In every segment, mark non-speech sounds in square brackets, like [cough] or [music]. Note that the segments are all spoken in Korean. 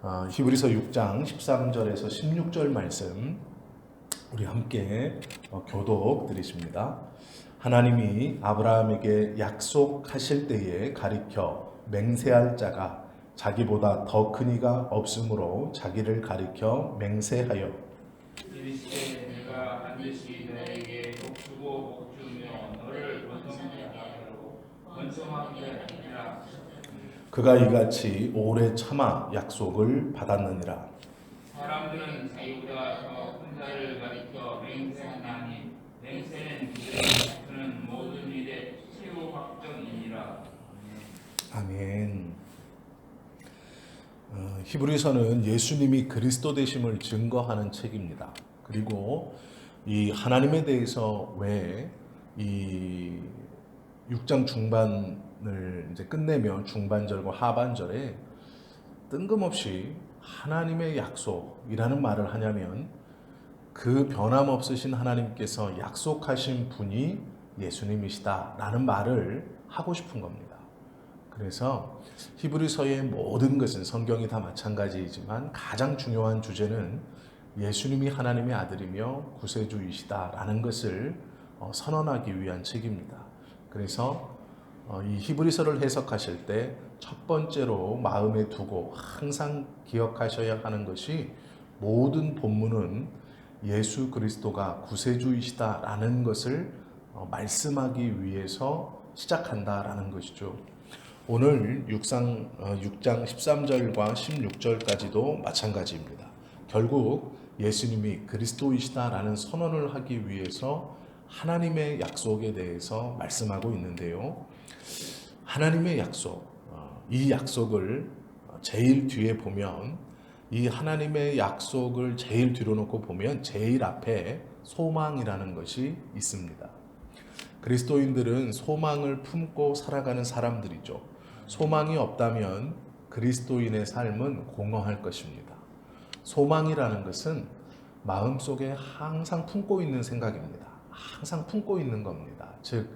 어, 히브리서 6장 13절에서 16절 말씀 우리 함께 어, 교독 드리십니다. 하나님이 아브라함에게 약속하실 때에 가리켜 맹세할 자가 자기보다 더 큰 이가 없으므로 자기를 가리켜 맹세하여 그가 이같이 오래 참아 약속을 받았느니라. 사람들은 자기보다 더큰 자를 가리켜 맹세하나니 맹세는 그는 모든 일의 최후 확정이니라 아멘. 어, 히브리서는 예수님이 그리스도 되심을 증거하는 책입니다. 그리고 이 하나님에 대해서 왜 이 6장 중반 을 이제 끝내며 중반절과 하반절에 뜬금없이 하나님의 약속이라는 말을 하냐면 그 변함없으신 하나님께서 약속하신 분이 예수님이시다라는 말을 하고 싶은 겁니다. 그래서 히브리서의 모든 것은 성경이 다 마찬가지이지만 가장 중요한 주제는 예수님이 하나님의 아들이며 구세주이시다라는 것을 어, 선언하기 위한 책입니다. 그래서 어, 이 히브리서를 해석하실 때 첫 번째로 마음에 두고 항상 기억하셔야 하는 것이 모든 본문은 예수 그리스도가 구세주이시다라는 것을 어, 말씀하기 위해서 시작한다라는 것이죠. 오늘 6장, 6장 13절과 16절까지도 마찬가지입니다. 결국 예수님이 그리스도이시다라는 선언을 하기 위해서 하나님의 약속에 대해서 말씀하고 있는데요. 하나님의 약속, 어, 이 약속을 제일 뒤에 보면 이 하나님의 약속을 제일 뒤로 놓고 보면 제일 앞에 소망이라는 것이 있습니다. 그리스도인들은 소망을 품고 살아가는 사람들이죠. 소망이 없다면 그리스도인의 삶은 공허할 것입니다. 소망이라는 것은 마음속에 항상 품고 있는 생각입니다. 항상 품고 있는 겁니다. 즉,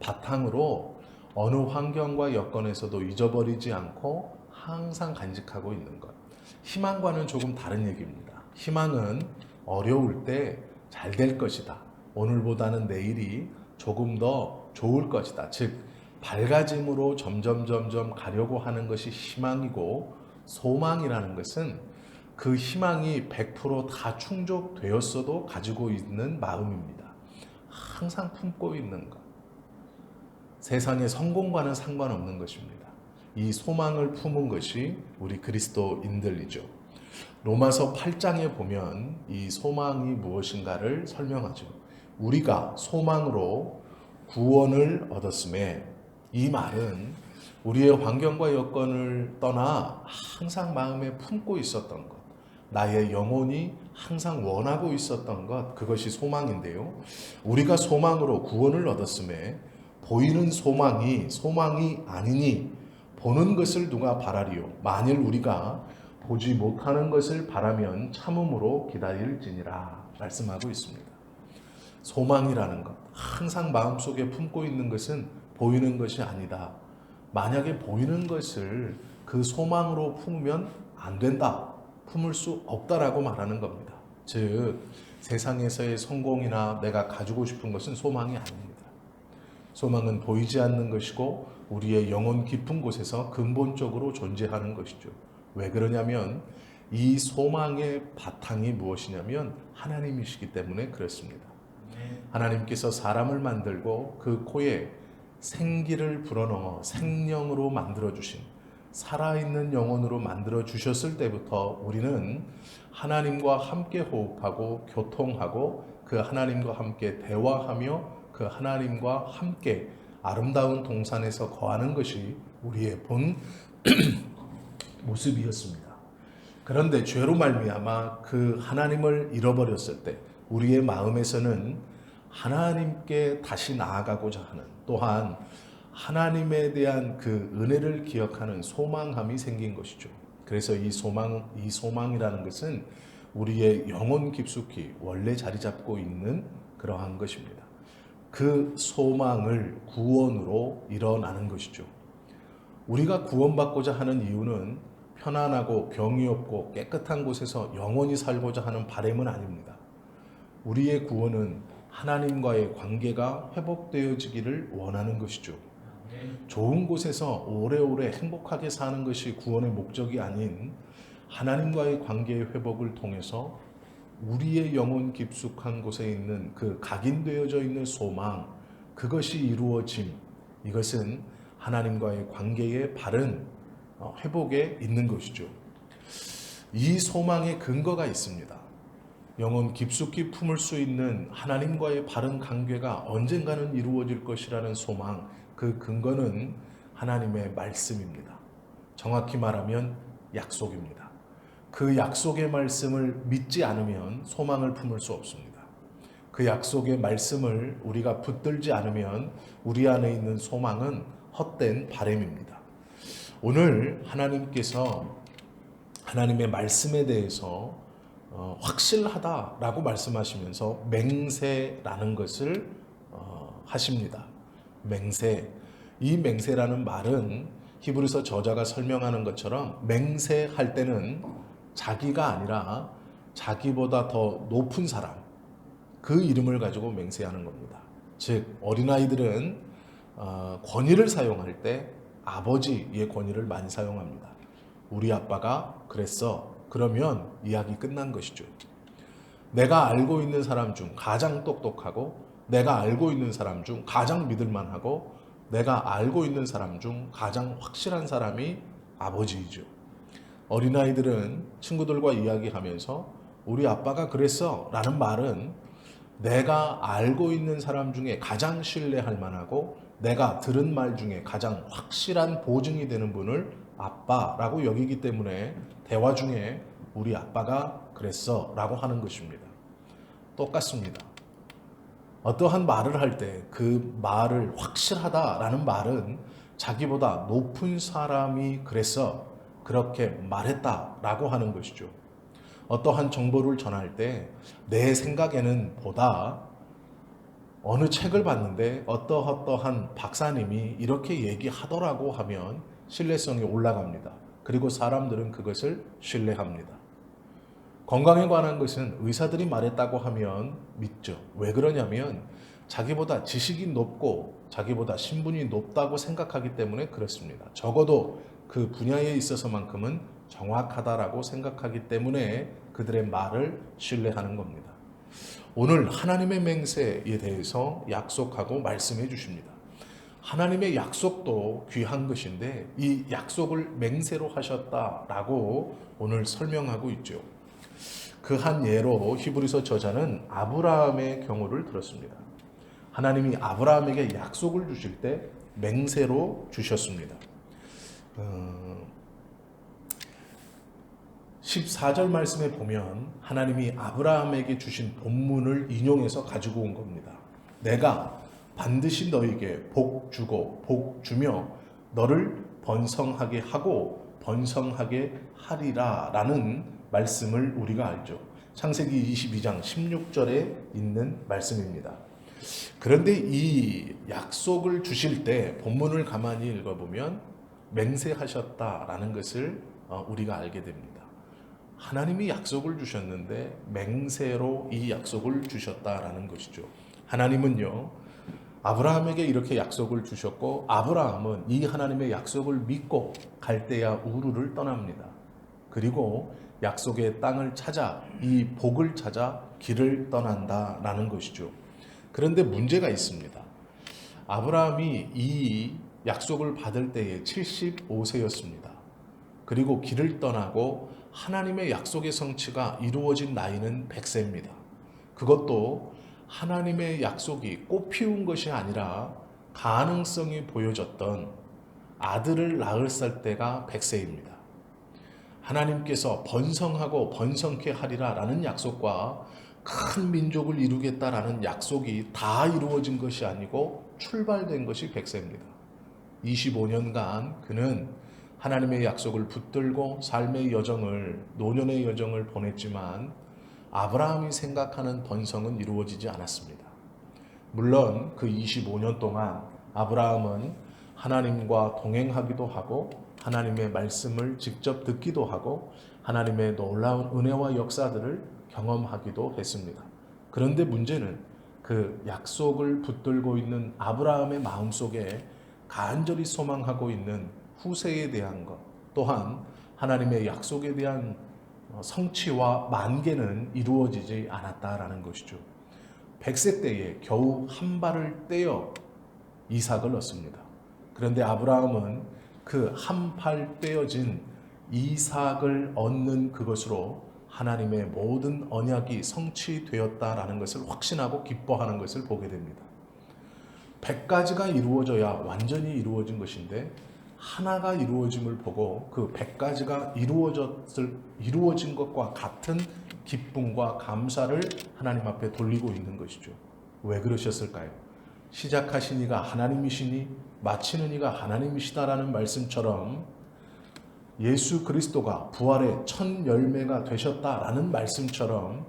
바탕으로 어느 환경과 여건에서도 잊어버리지 않고 항상 간직하고 있는 것. 희망과는 조금 다른 얘기입니다. 희망은 어려울 때 잘 될 것이다. 오늘보다는 내일이 조금 더 좋을 것이다. 즉, 밝아짐으로 점점 점점 가려고 하는 것이 희망이고 소망이라는 것은 그 희망이 100%다 충족되었어도 가지고 있는 마음입니다. 항상 품고 있는 것. 세상의 성공과는 상관없는 것입니다. 이 소망을 품은 것이 우리 그리스도인들이죠. 로마서 8장에 보면 이 소망이 무엇인가를 설명하죠. 우리가 소망으로 구원을 얻었음에 이 말은 우리의 환경과 여건을 떠나 항상 마음에 품고 있었던 것, 나의 영혼이 항상 원하고 있었던 것, 그것이 소망인데요. 우리가 소망으로 구원을 얻었음에 보이는 소망이 소망이 아니니 보는 것을 누가 바라리요? 만일 우리가 보지 못하는 것을 바라면 참음으로 기다릴지니라 말씀하고 있습니다. 소망이라는 것, 항상 마음속에 품고 있는 것은 보이는 것이 아니다. 만약에 보이는 것을 그 소망으로 품으면 안 된다. 품을 수 없다라고 말하는 겁니다. 즉, 세상에서의 성공이나 내가 가지고 싶은 것은 소망이 아닙니다. 소망은 보이지 않는 것이고 우리의 영혼 깊은 곳에서 근본적으로 존재하는 것이죠. 왜 그러냐면 이 소망의 바탕이 무엇이냐면 하나님이시기 때문에 그렇습니다. 하나님께서 사람을 만들고 그 코에 생기를 불어넣어 생명으로 만들어 주신 살아있는 영혼으로 만들어 주셨을 때부터 우리는 하나님과 함께 호흡하고 교통하고 그 하나님과 함께 대화하며 그 하나님과 함께 아름다운 동산에서 거하는 것이 우리의 본 [clears throat] 모습이었습니다. 그런데 죄로 말미암아 그 하나님을 잃어버렸을 때 우리의 마음에서는 하나님께 다시 나아가고자 하는 또한 하나님에 대한 그 은혜를 기억하는 소망함이 생긴 것이죠. 그래서 이 소망, 이 소망이라는 것은 우리의 영혼 깊숙이 원래 자리 잡고 있는 그러한 것입니다. 그 소망을 구원으로 일어나는 것이죠. 우리가 구원받고자 하는 이유는 편안하고 병이 없고 깨끗한 곳에서 영원히 살고자 하는 바램은 아닙니다. 우리의 구원은 하나님과의 관계가 회복되어지기를 원하는 것이죠. 좋은 곳에서 오래오래 행복하게 사는 것이 구원의 목적이 아닌 하나님과의 관계의 회복을 통해서 우리의 영혼 깊숙한 곳에 있는 그 각인되어져 있는 소망 그것이 이루어짐 이것은 하나님과의 관계의 바른 어, 회복에 있는 것이죠. 이 소망의 근거가 있습니다. 영혼 깊숙이 품을 수 있는 하나님과의 바른 관계가 언젠가는 이루어질 것이라는 소망, 그 근거는 하나님의 말씀입니다. 정확히 말하면 약속입니다. 그 약속의 말씀을 믿지 않으면 소망을 품을 수 없습니다. 그 약속의 말씀을 우리가 붙들지 않으면 우리 안에 있는 소망은 헛된 바램입니다. 오늘 하나님께서 하나님의 말씀에 대해서 어, 확실하다라고 말씀하시면서 맹세라는 것을 어, 하십니다. 맹세. 이 맹세라는 말은 히브리서 저자가 설명하는 것처럼 맹세할 때는 자기가 아니라 자기보다 더 높은 사람 그 이름을 가지고 맹세하는 겁니다. 즉 어린아이들은 어, 권위를 사용할 때 아버지의 권위를 많이 사용합니다. 우리 아빠가 그랬어. 그러면 이야기 끝난 것이죠. 내가 알고 있는 사람 중 가장 똑똑하고 내가 알고 있는 사람 중 가장 믿을만하고 내가 알고 있는 사람 중 가장 확실한 사람이 아버지이죠. 어린아이들은 친구들과 이야기하면서 우리 아빠가 그랬어 라는 말은 내가 알고 있는 사람 중에 가장 신뢰할 만하고 내가 들은 말 중에 가장 확실한 보증이 되는 분을 아빠라고 여기기 때문에 대화 중에 우리 아빠가 그랬어 라고 하는 것입니다. 똑같습니다. 어떠한 말을 할 때 그 말을 확실하다라는 말은 자기보다 높은 사람이 그랬어 그렇게 말했다라고 하는 것이죠. 어떠한 정보를 전할 때 내 생각에는 보다 어느 책을 봤는데 어떠어떠한 박사님이 이렇게 얘기하더라고 하면 신뢰성이 올라갑니다. 그리고 사람들은 그것을 신뢰합니다. 건강에 관한 것은 의사들이 말했다고 하면 믿죠. 왜 그러냐면 자기보다 지식이 높고 자기보다 신분이 높다고 생각하기 때문에 그렇습니다. 적어도 그 분야에 있어서만큼은 정확하다라고 생각하기 때문에 그들의 말을 신뢰하는 겁니다. 오늘 하나님의 맹세에 대해서 약속하고 말씀해 주십니다. 하나님의 약속도 귀한 것인데 이 약속을 맹세로 하셨다라고 오늘 설명하고 있죠. 그 한 예로 히브리서 저자는 아브라함의 경우를 들었습니다. 하나님이 아브라함에게 약속을 주실 때 맹세로 주셨습니다. 어, 14절 말씀에 보면 하나님이 아브라함에게 주신 본문을 인용해서 가지고 온 겁니다. 내가 반드시 너에게 복 주고 복 주며 너를 번성하게 하고 번성하게 하리라 라는 말씀을 우리가 알죠. 창세기 22장 16절에 있는 말씀입니다. 그런데 이 약속을 주실 때 본문을 가만히 읽어보면 맹세하셨다라는 것을 어, 우리가 알게 됩니다. 하나님이 약속을 주셨는데 맹세로 이 약속을 주셨다라는 것이죠. 하나님은요, 아브라함에게 이렇게 약속을 주셨고, 아브라함은 이 하나님의 약속을 믿고 갈대야 우르를 떠납니다. 그리고 약속의 땅을 찾아 이 복을 찾아 길을 떠난다라는 것이죠. 그런데 문제가 있습니다. 아브라함이 이 약속을 받을 때에 75세였습니다. 그리고 길을 떠나고 하나님의 약속의 성취가 이루어진 나이는 100세입니다. 그것도 하나님의 약속이 꽃피운 것이 아니라 가능성이 보여졌던 아들을 낳을 살 때가 100세입니다. 하나님께서 번성하고 번성케 하리라 라는 약속과 큰 민족을 이루겠다라는 약속이 다 이루어진 것이 아니고 출발된 것이 100세입니다. 25년간 그는 하나님의 약속을 붙들고 삶의 여정을 노년의 여정을 보냈지만 아브라함이 생각하는 번성은 이루어지지 않았습니다. 물론 그 25년 동안 아브라함은 하나님과 동행하기도 하고 하나님의 말씀을 직접 듣기도 하고 하나님의 놀라운 은혜와 역사들을 경험하기도 했습니다. 그런데 문제는 그 약속을 붙들고 있는 아브라함의 마음속에 간절히 소망하고 있는 후세에 대한 것 또한 하나님의 약속에 대한 어, 성취와 만개는 이루어지지 않았다라는 것이죠. 100세 때에 겨우 한 발을 떼어 이삭을 얻습니다. 그런데 아브라함은 그 한 팔 떼어진 이삭을 얻는 그것으로 하나님의 모든 언약이 성취되었다라는 것을 확신하고 기뻐하는 것을 보게 됩니다. 100가지가 이루어져야 완전히 이루어진 것인데 하나가 이루어짐을 보고 그 100가지가 이루어졌을 이루어진 것과 같은 기쁨과 감사를 하나님 앞에 돌리고 있는 것이죠. 왜 그러셨을까요? 시작하신 이가 하나님이시니 마치는 이가 하나님이시다라는 말씀처럼 예수 그리스도가 부활의 첫 열매가 되셨다라는 말씀처럼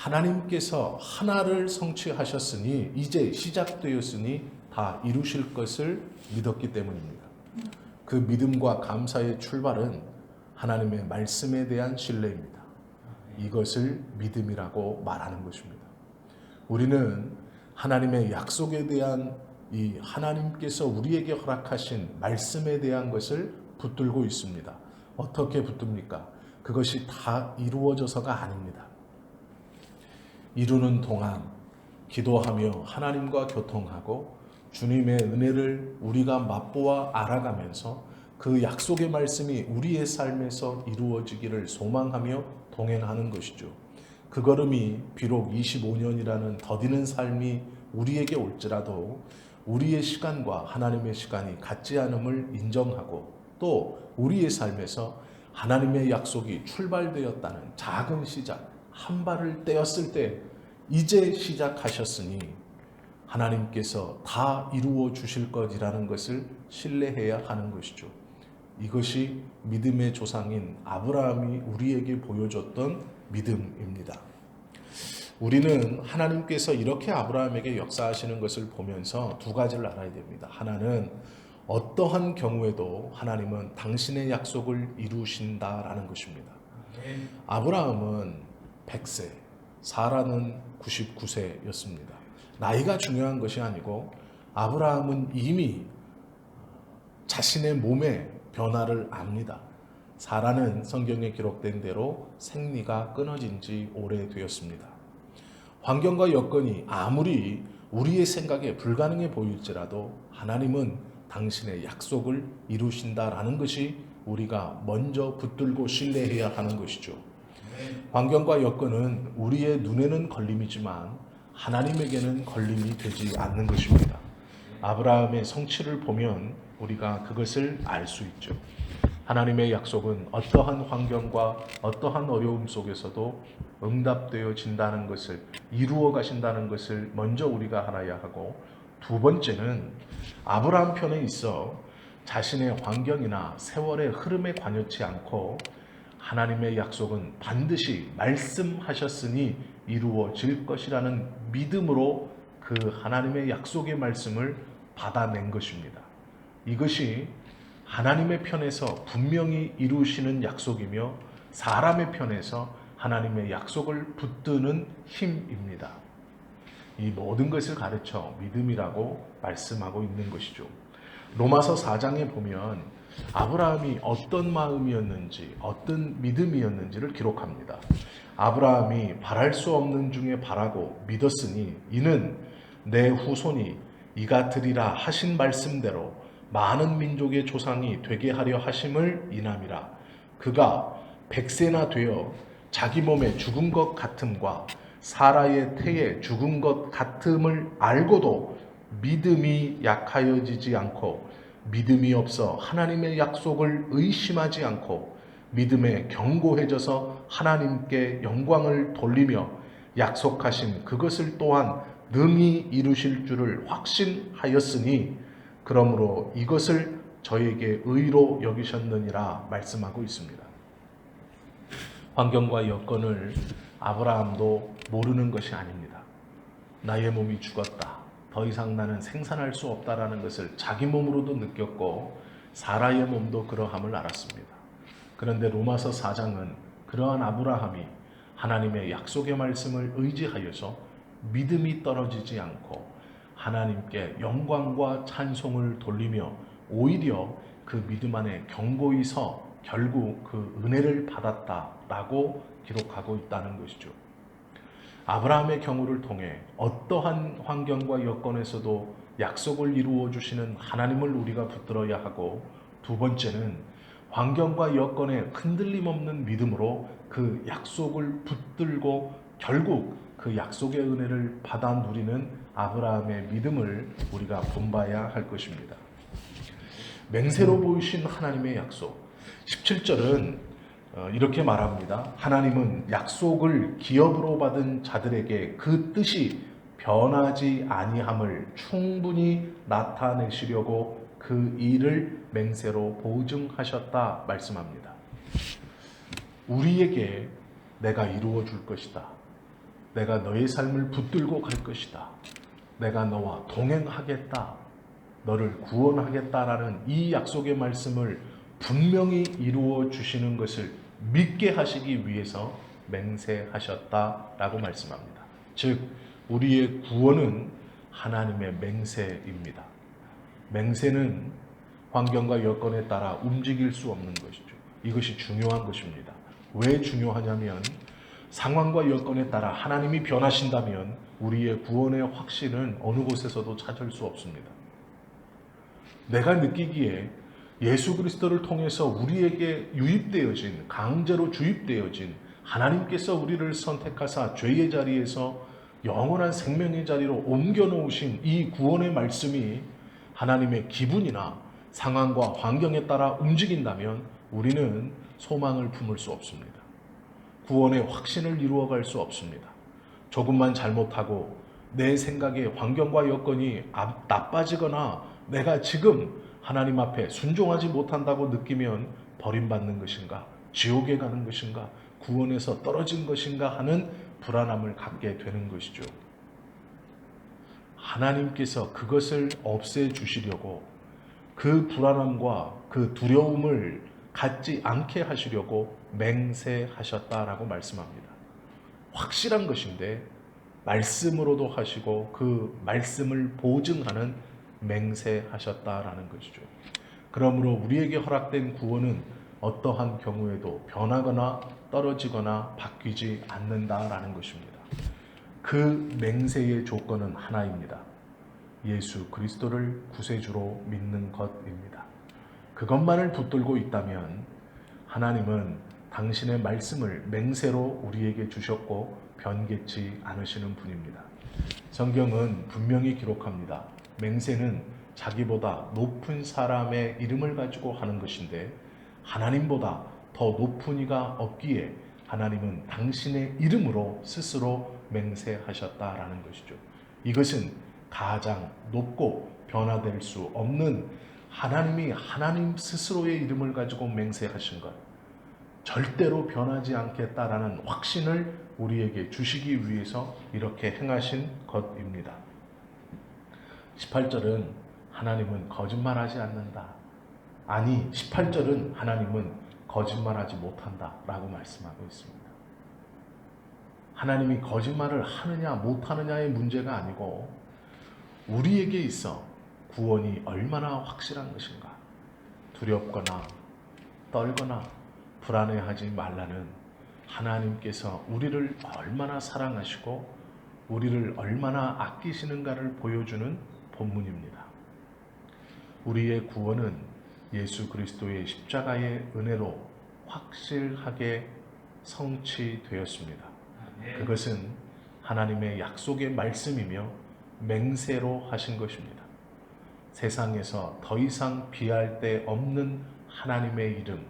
하나님께서 하나를 성취하셨으니 이제 시작되었으니 다 이루실 것을 믿었기 때문입니다. 그 믿음과 감사의 출발은 하나님의 말씀에 대한 신뢰입니다. 이것을 믿음이라고 말하는 것입니다. 우리는 하나님의 약속에 대한 이 하나님께서 우리에게 허락하신 말씀에 대한 것을 붙들고 있습니다. 어떻게 붙듭니까? 그것이 다 이루어져서가 아닙니다. 이루는 동안 기도하며 하나님과 교통하고 주님의 은혜를 우리가 맛보아 알아가면서 그 약속의 말씀이 우리의 삶에서 이루어지기를 소망하며 동행하는 것이죠. 그 걸음이 비록 25년이라는 더디는 삶이 우리에게 올지라도 우리의 시간과 하나님의 시간이 같지 않음을 인정하고 또 우리의 삶에서 하나님의 약속이 출발되었다는 작은 시작, 한 발을 떼었을 때 이제 시작하셨으니 하나님께서 다 이루어 주실 것이라는 것을 신뢰해야 하는 것이죠. 이것이 믿음의 조상인 아브라함이 우리에게 보여줬던 믿음입니다. 우리는 하나님께서 이렇게 아브라함에게 역사하시는 것을 보면서 두 가지를 알아야 됩니다. 하나는 어떠한 경우에도 하나님은 당신의 약속을 이루신다라는 것입니다. 아브라함은 100세, 사라는 99세였습니다. 나이가 중요한 것이 아니고 아브라함은 이미 자신의 몸의 변화를 압니다. 사라는 성경에 기록된 대로 생리가 끊어진 지 오래되었습니다. 환경과 여건이 아무리 우리의 생각에 불가능해 보일지라도 하나님은 당신의 약속을 이루신다라는 것이 우리가 먼저 붙들고 신뢰해야 하는 것이죠. 환경과 여건은 우리의 눈에는 걸림이지만 하나님에게는 걸림이 되지 않는 것입니다. 아브라함의 성취를 보면 우리가 그것을 알 수 있죠. 하나님의 약속은 어떠한 환경과 어떠한 어려움 속에서도 응답되어진다는 것을 이루어 가신다는 것을 먼저 우리가 알아야 하고 두 번째는 아브라함 편에 있어 자신의 환경이나 세월의 흐름에 관여치 않고 하나님의 약속은 반드시 말씀하셨으니 이루어질 것이라는 믿음으로 그 하나님의 약속의 말씀을 받아낸 것입니다. 이것이 하나님의 편에서 분명히 이루시는 약속이며 사람의 편에서 하나님의 약속을 붙드는 힘입니다. 이 모든 것을 가르쳐 믿음이라고 말씀하고 있는 것이죠. 로마서 4장에 보면 아브라함이 어떤 마음이었는지, 어떤 믿음이었는지를 기록합니다. 아브라함이 바랄 수 없는 중에 바라고 믿었으니 이는 내 후손이 이같으리라 하신 말씀대로 많은 민족의 조상이 되게 하려 하심을 인함이라. 그가 백세나 되어 자기 몸에 죽은 것 같음과 사라의 태에 죽은 것 같음을 알고도 믿음이 약하여지지 않고 믿음이 없어 하나님의 약속을 의심하지 않고 믿음에 경고해져서 하나님께 영광을 돌리며 약속하신 그것을 또한 능히 이루실 줄을 확신하였으니 그러므로 이것을 저에게 의로 여기셨느니라 말씀하고 있습니다. 환경과 여건을 아브라함도 모르는 것이 아닙니다. 나의 몸이 죽었다. 더 이상 나는 생산할 수 없다라는 것을 자기 몸으로도 느꼈고 사라의 몸도 그러함을 알았습니다. 그런데 로마서 4장은 그러한 아브라함이 하나님의 약속의 말씀을 의지하여서 믿음이 떨어지지 않고 하나님께 영광과 찬송을 돌리며 오히려 그 믿음 안에 경고히 서 결국 그 은혜를 받았다라고 기록하고 있다는 것이죠. 아브라함의 경우를 통해 어떠한 환경과 여건에서도 약속을 이루어 주시는 하나님을 우리가 붙들어야 하고 두 번째는 환경과 여건에 흔들림 없는 믿음으로 그 약속을 붙들고 결국 그 약속의 은혜를 받아 누리는 아브라함의 믿음을 우리가 본봐야 할 것입니다. 맹세로 보이신 하나님의 약속. 17절은 어, 이렇게 말합니다. 하나님은 약속을 기업으로 받은 자들에게 그 뜻이 변하지 아니함을 충분히 나타내시려고 그 일을 맹세로 보증하셨다 말씀합니다. 우리에게 내가 이루어 줄 것이다. 내가 너의 삶을 붙들고 갈 것이다. 내가 너와 동행하겠다. 너를 구원하겠다라는 이 약속의 말씀을 분명히 이루어 주시는 것을 믿게 하시기 위해서 맹세하셨다라고 말씀합니다. 즉 우리의 구원은 하나님의 맹세입니다. 맹세는 환경과 여건에 따라 움직일 수 없는 것이죠. 이것이 중요한 것입니다. 왜 중요하냐면 상황과 여건에 따라 하나님이 변하신다면 우리의 구원의 확신은 어느 곳에서도 찾을 수 없습니다. 내가 느끼기에 예수 그리스도를 통해서 우리에게 유입되어진 강제로 주입되어진 하나님께서 우리를 선택하사 죄의 자리에서 영원한 생명의 자리로 옮겨 놓으신 이 구원의 말씀이 하나님의 기분이나 상황과 환경에 따라 움직인다면 우리는 소망을 품을 수 없습니다. 구원의 확신을 이루어갈 수 없습니다. 조금만 잘못하고 내 생각에 환경과 여건이 아- 나빠지거나 내가 지금 하나님 앞에 순종하지 못한다고 느끼면 버림받는 것인가, 지옥에 가는 것인가, 구원에서 떨어진 것인가 하는 불안함을 갖게 되는 것이죠. 하나님께서 그것을 없애 주시려고 그 불안함과 그 두려움을 갖지 않게 하시려고 맹세하셨다라고 말씀합니다. 확실한 것인데 말씀으로도 하시고 그 말씀을 보증하는 맹세하셨다라는 것이죠. 그러므로 우리에게 허락된 구원은 어떠한 경우에도 변하거나 떨어지거나 바뀌지 않는다라는 것입니다. 그 맹세의 조건은 하나입니다. 예수 그리스도를 구세주로 믿는 것입니다. 그것만을 붙들고 있다면 하나님은 당신의 말씀을 맹세로 우리에게 주셨고 변개치 않으시는 분입니다. 성경은 분명히 기록합니다. 맹세는 자기보다 높은 사람의 이름을 가지고 하는 것인데 하나님보다 더 높은 이가 없기에 하나님은 당신의 이름으로 스스로 맹세하셨다라는 것이죠. 이것은 가장 높고 변화될 수 없는 하나님이 하나님 스스로의 이름을 가지고 맹세하신 것. 절대로 변하지 않겠다라는 확신을 우리에게 주시기 위해서 이렇게 행하신 것입니다. 18절은 하나님은 거짓말하지 않는다. 아니, 18절은 하나님은 거짓말하지 못한다. 라고 말씀하고 있습니다. 하나님이 거짓말을 하느냐, 못하느냐의 문제가 아니고, 우리에게 있어 구원이 얼마나 확실한 것인가. 두렵거나, 떨거나, 불안해하지 말라는 하나님께서 우리를 얼마나 사랑하시고, 우리를 얼마나 아끼시는가를 보여주는 본문입니다. 우리의 구원은 예수 그리스도의 십자가의 은혜로 확실하게 성취되었습니다. 그것은 하나님의 약속의 말씀이며 맹세로 하신 것입니다. 세상에서 더 이상 비할 데 없는 하나님의 이름,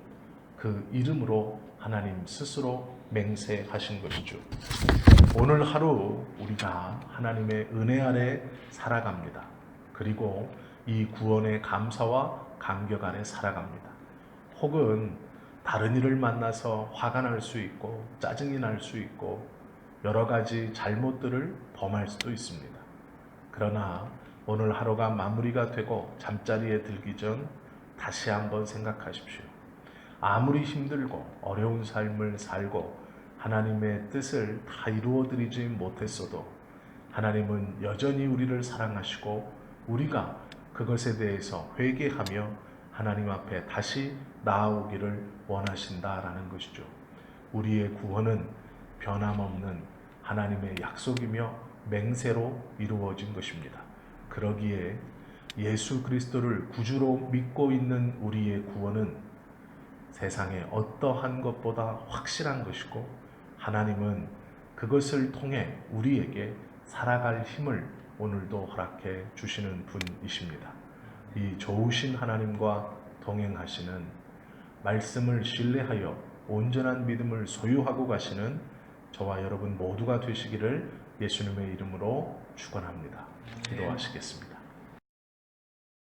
그 이름으로 하나님 스스로 맹세하신 것이죠. 오늘 하루 우리가 하나님의 은혜 아래 살아갑니다. 그리고 이 구원의 감사와 감격 아래 살아갑니다. 혹은 다른 일을 만나서 화가 날 수 있고 짜증이 날 수 있고 여러 가지 잘못들을 범할 수도 있습니다. 그러나 오늘 하루가 마무리가 되고 잠자리에 들기 전 다시 한번 생각하십시오. 아무리 힘들고 어려운 삶을 살고 하나님의 뜻을 다 이루어 드리지 못했어도 하나님은 여전히 우리를 사랑하시고 우리가 그것에 대해서 회개하며 하나님 앞에 다시 나아오기를 원하신다라는 것이죠. 우리의 구원은 변함없는 하나님의 약속이며 맹세로 이루어진 것입니다. 그러기에 예수 그리스도를 구주로 믿고 있는 우리의 구원은 세상의 어떠한 것보다 확실한 것이고 하나님은 그것을 통해 우리에게 살아갈 힘을 오늘도 허락해 주시는 분이십니다. 이 좋으신 하나님과 동행하시는 말씀을 신뢰하여 온전한 믿음을 소유하고 가시는 저와 여러분 모두가 되시기를 예수님의 이름으로 축원합니다. 기도하시겠습니다.